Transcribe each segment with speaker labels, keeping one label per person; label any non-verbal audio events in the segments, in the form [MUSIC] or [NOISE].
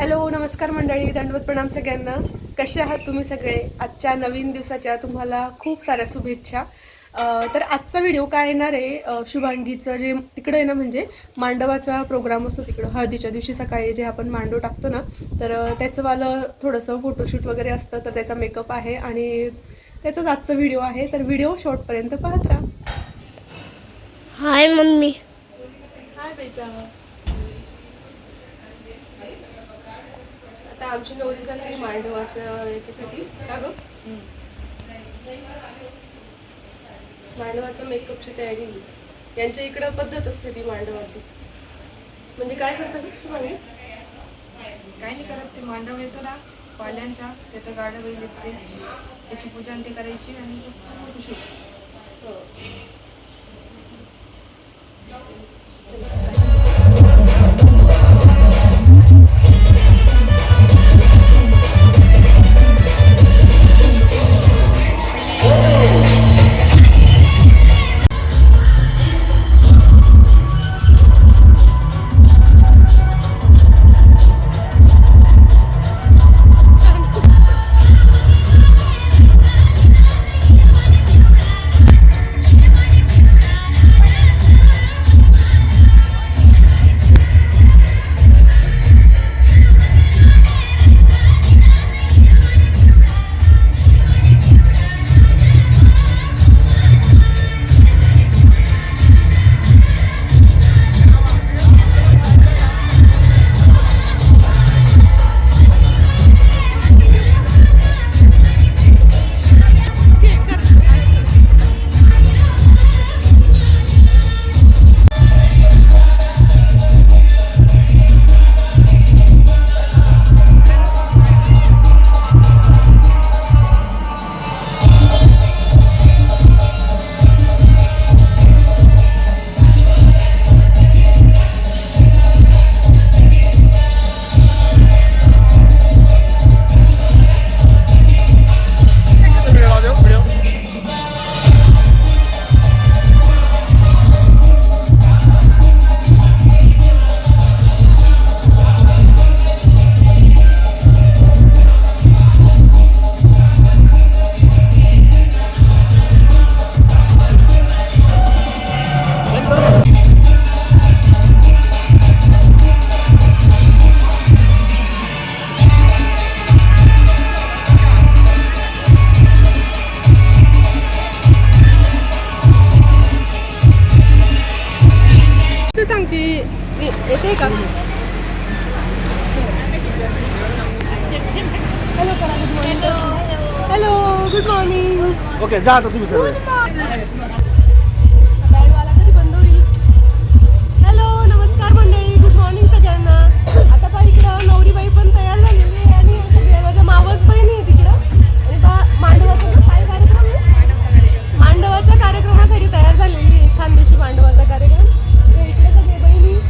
Speaker 1: Hello नमस्कार मंडळी दंडवत प्रणाम सगळ्यांना. कसे आहात तुम्ही सगळे? आजच्या नवीन दिवसाच्या तुम्हाला खूप साऱ्या शुभेच्छा. तर आजचा व्हिडिओ काय येणार आहे? शुभांगीचं जे तिकडे आहे ना म्हणजे मांडवाचा प्रोग्राम असतो तिकडं. हळदीच्या दिवशी सकाळी जे आपण मांडव टाकतो ना तर अं, त्याचं वालं थोडंसं फोटोशूट वगैरे असतं तर त्याचा मेकअप आहे आणि त्याचाच आजचा व्हिडिओ आहे. तर व्हिडिओ शेवटपर्यंत पाहत राहा.
Speaker 2: हाय मम्मी.
Speaker 1: हाय बेटा. आमची नवरी झाली मांडवाच्या याच्यासाठी. का ग? मांडवाचा मेकअपची तयारी यांच्या इकडं पद्धत असते ती मांडवाची. म्हणजे काय करतात शुभांगी
Speaker 3: काही नाही करत ते मांडव येतो ना पाल्यांचा त्याचं गाडं बैल येतं त्याची पूजा ते करायची आणि फोटोशूट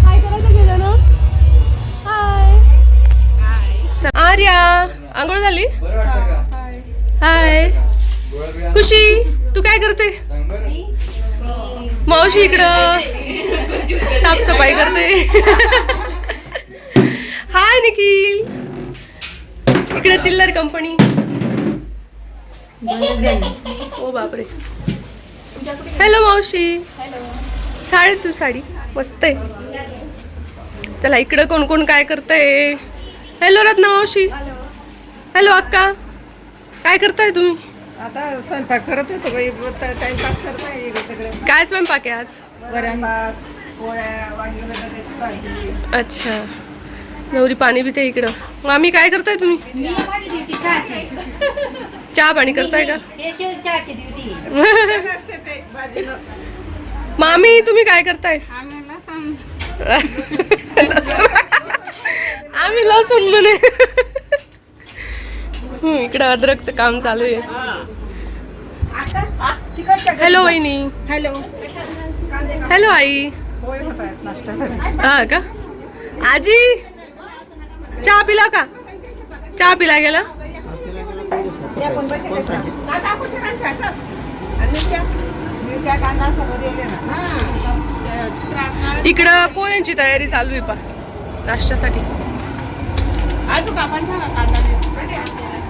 Speaker 1: काय करायचं गेलं ना हाय आर्या आंघोळ झाली? हाय खुशी तू काय करते? मावशी इकडं. साफसफाई करते. हाय निखिल. इकडे चिल्लर कंपनी ओ बापरे. हॅलो मावशी. साडी तू साडी. मस्त आहे. चला इकडं कोण कोण काय करतंय? हॅलो रत्ना मावशी. हॅलो अक्का. काय करताय तुम्ही?
Speaker 3: आता स्वयंपाक करत होतो बाई टाइमपास करत तिकडे.
Speaker 1: काय स्वयंपाक आहे आज?
Speaker 3: वरण भात पोळ्या वांगी बटाट्याची भाजी.
Speaker 1: अच्छा. नवरी पाणी पिते इकडं. मामी काय करताय तुम्ही?
Speaker 4: मी माझी ड्युटी चहाची
Speaker 1: चहा पाणी करताय का?
Speaker 4: स्पेशल चहाची ड्युटी
Speaker 3: असते ते भाजीला.
Speaker 1: मामी तुम्ही काय करताय? [LAUGHS] लसूण. आम्ही लसूण म्हणे. इकडं अद्रकचं काम चालू आहे. हॅलो वहिनी.
Speaker 3: हॅलो
Speaker 1: हॅलो आई. हा का? आजी चहा पिला का? चहा पिला गेला? इकडं पोह्यांची तयारी चालू आहे पा नाश्त्यासाठी.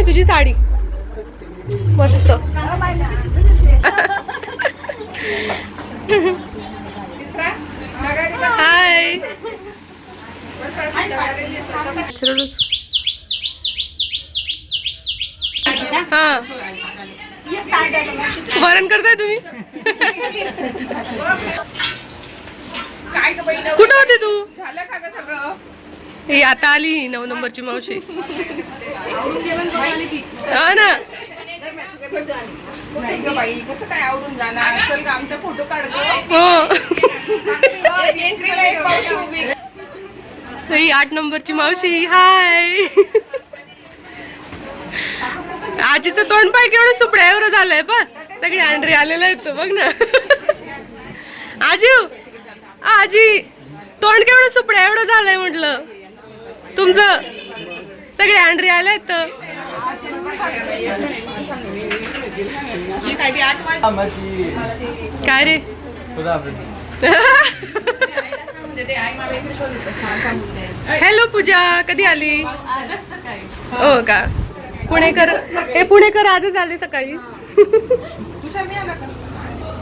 Speaker 1: आहे तुझी साडी. मस्त. हाय हा. वरण करताय तुम्ही? कुठं होते तू?
Speaker 3: झालं का ग सगळं?
Speaker 1: ही आता आली नऊ नंबरची मावशी. हा ना.
Speaker 3: नाही ग बाई कसं काय आवरून जाणार चल आमचा फोटो काढ
Speaker 1: ही आठ नंबरची मावशी. हाय. आजीचं तोंड पाय केवढं सुपड्यावर झालंय पण सगळे अँड्री आलेले आहेत तो बघ ना. आजी. आजी तोंड केवढं सुपड्या एवढं झालंय म्हटलं. तुमचं सगळे अँड्री आले आहेत तर
Speaker 3: ही काय
Speaker 1: रे? [LAUGHS] हॅलो पूजा कधी आली? हो का? पुणेकर हे पुणेकर आजच आले सकाळी.
Speaker 3: तुषार नाही आला का?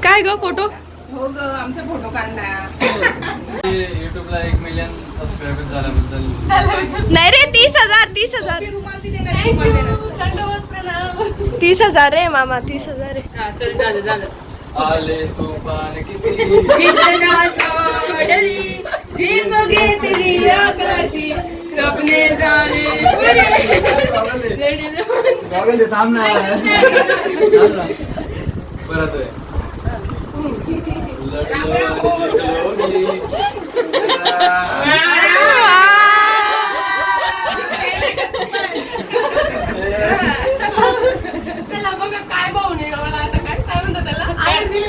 Speaker 1: काय ग फोटो?
Speaker 3: हो ग आमचा फोटो काढला. [LAUGHS] [LAUGHS]
Speaker 5: युट्यूबला एक मिलियन सबस्क्रायबर झाल्याबद्दल
Speaker 2: नाही रे तीस हजार तीस हजार
Speaker 3: रुमाल बी देणार आहे, रुमाल देणार.
Speaker 2: तीस हजार रे मामा तीस हजार रे
Speaker 3: हा, चल झालं झालं
Speaker 5: आले तुफान किती
Speaker 3: सपने झाले
Speaker 5: गॉगल दे थांब ना थांब ना. परत आहे. लढलोनी
Speaker 1: त्याला बघा काय भाऊ नाही मला आता काय काय म्हणतात त्याला आयर दिली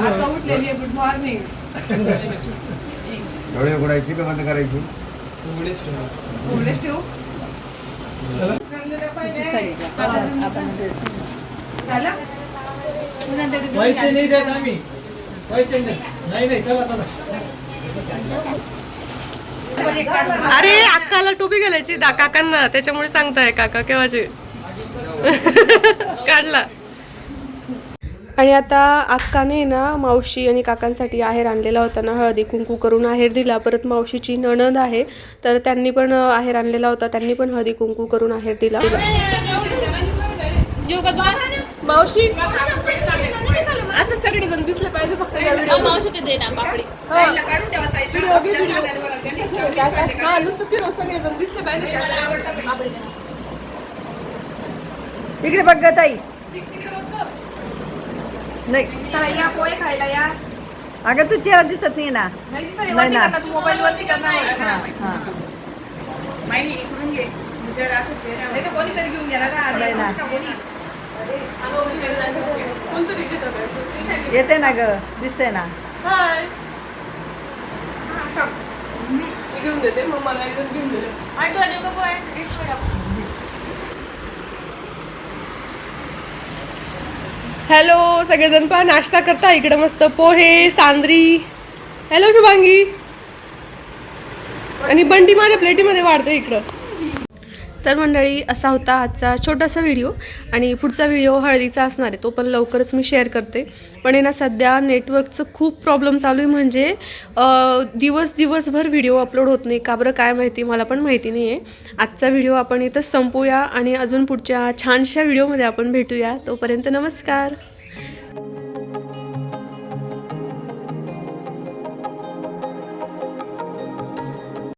Speaker 3: आता उठलेली आहे गुड मॉर्निंग
Speaker 6: डोळे उघडायची का बंद करायची?
Speaker 3: एवढेच ठेवू. झालं?
Speaker 7: पैसे नाही देत आम्ही. पैसे नाही नाही नाही चला चला.
Speaker 1: अरे अक्काला टोपी घालायची. दा काकांना. त्याच्यामुळे सांगताय काका केव्हाचे. [LAUGHS] काढला. आणि आता अक्काने ना मावशी आणि काकांसाठी आहेर आणलेला होता ना हळदी कुंकू करून आहेर दिला. परत मावशीची नणंद आहे तर त्यांनी पण आहेर आणलेला होता. त्यांनी पण हळदी कुंकू करून आहेर दिला. मावशी? असं सगळे जण दिसले पाहिजे फक्त
Speaker 3: का?
Speaker 1: हा. नुसतं फिरव सगळे जण दिसले पाहिजे
Speaker 4: इकडे बघ ताई. नाही
Speaker 3: चला या खायला या.
Speaker 4: अगं तू चेहरा दिसत नाही ना.
Speaker 3: नाही दिसत आहे,
Speaker 4: नाही
Speaker 3: वरती
Speaker 4: ना.
Speaker 3: करणार तू मोबाईल वरती करणार.
Speaker 4: हा
Speaker 3: इकडून घे. असं नाही तर कोणीतरी घेऊन घ्या ना का अरे,
Speaker 4: नाही ना.
Speaker 3: अनुष्का कोणी?
Speaker 1: कोणतरी घेतं काय?
Speaker 4: येते ना ग दिसते ना.
Speaker 1: हाय मी घेऊन देते मग मला घेऊन देते. हॅलो सगळेजण पहा नाश्ता करता इकडं मस्त पोहे सांद्री. हॅलो शुभांगी. आणि बंटी माझ्या प्लेटीमध्ये वाढते इकडं. तर मंडळी असा होता आजचा छोटासा व्हिडिओ. आणि पुढचा व्हिडिओ हळदीचा असणार आहे तो पण लवकरच मी शेअर करते. पण आहे ना सध्या नेटवर्कचं खूप प्रॉब्लेम चालू आहे म्हणजे दिवस दिवसभर व्हिडिओ अपलोड होत नाही. का बरं काय माहिती मला पण माहिती नाही आहे आजचा व्हिडिओ आपण इथं संपूया आणि अजून पुढच्या छानशा व्हिडिओमध्ये आपण भेटूया. तोपर्यंत नमस्कार.